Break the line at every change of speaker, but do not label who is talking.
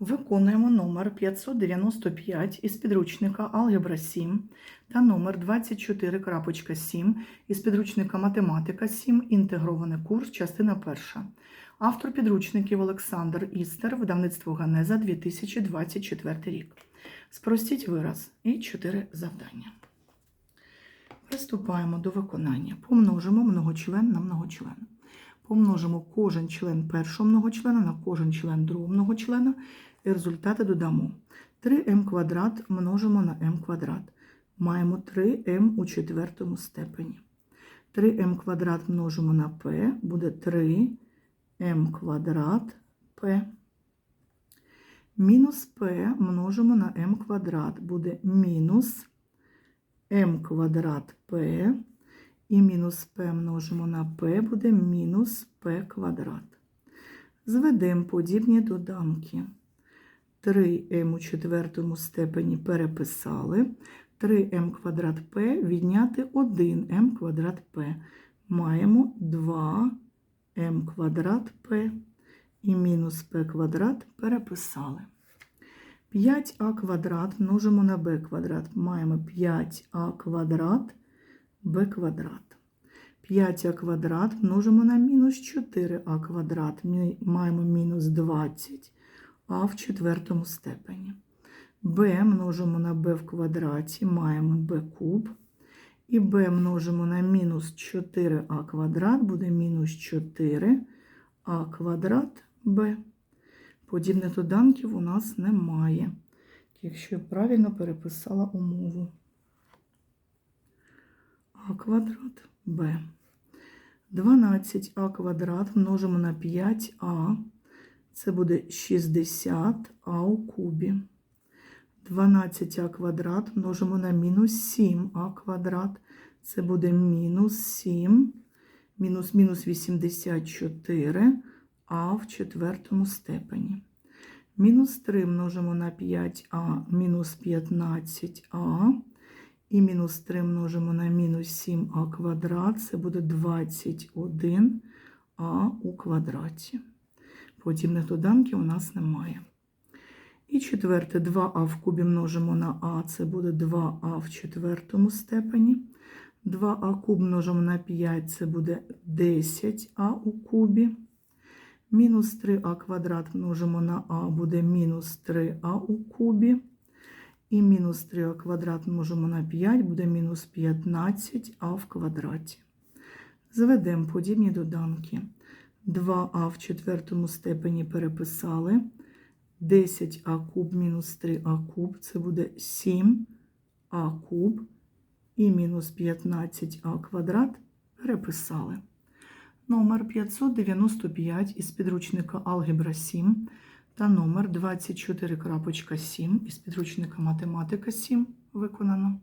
Виконуємо номер 595 із підручника Алгебра 7 та номер 24.7 із підручника Математика 7. Інтегрований курс, частина перша. Автор підручників Олександр Істер, видавництво Ганеза 2024 рік. Спростіть вираз і 4 завдання. Приступаємо до виконання. Помножимо многочлен на многочлен. Помножимо кожен член першого многочлена на кожен член другого многочлена і результати додамо. 3m квадрат множимо на m квадрат. Маємо 3m у четвертому степені. 3m квадрат множимо на p, буде 3m квадрат p. Мінус p множимо на m квадрат, буде мінус m квадрат p. І мінус p множимо на p, буде мінус p квадрат. Зведемо подібні доданки. 3m у четвертому степені переписали. 3m квадрат p відняти 1m квадрат p. Маємо 2m квадрат p і мінус p квадрат переписали. 5а квадрат множимо на b квадрат. Маємо 5а квадрат b квадрат. 5а квадрат множимо на мінус 4а квадрат. Маємо мінус 20 а в четвертому степені. b множимо на b в квадраті, маємо b куб. І b множимо на мінус 4а квадрат, буде мінус 4а квадрат b. Подібних доданків у нас немає, якщо я правильно переписала умову. а квадрат b. 12а квадрат множимо на 5а. Це буде 60а у кубі. 12а квадрат множимо на мінус 7а квадрат. Це буде мінус 7, мінус мінус 84 а в четвертому степені. Мінус 3 множимо на 5а, мінус 15а. І мінус 3 множимо на мінус 7а квадрат. Це буде 21а у квадраті. Подібних доданків у нас немає. І четверте, 2а в кубі множимо на а, це буде 2а в четвертому степені. 2а куб множимо на 5, це буде 10а у кубі. Мінус 3а квадрат множимо на а, буде мінус 3а у кубі. І мінус 3а квадрат множимо на 5, буде мінус 15а в квадраті. Зведемо подібні доданки. 2а в четвертому степені переписали. 10а куб мінус 3а куб, це буде 7а куб і мінус 15а квадрат переписали. Номер 595 із підручника Алгебра 7 та номер 24.7 із підручника Математика 7 виконано.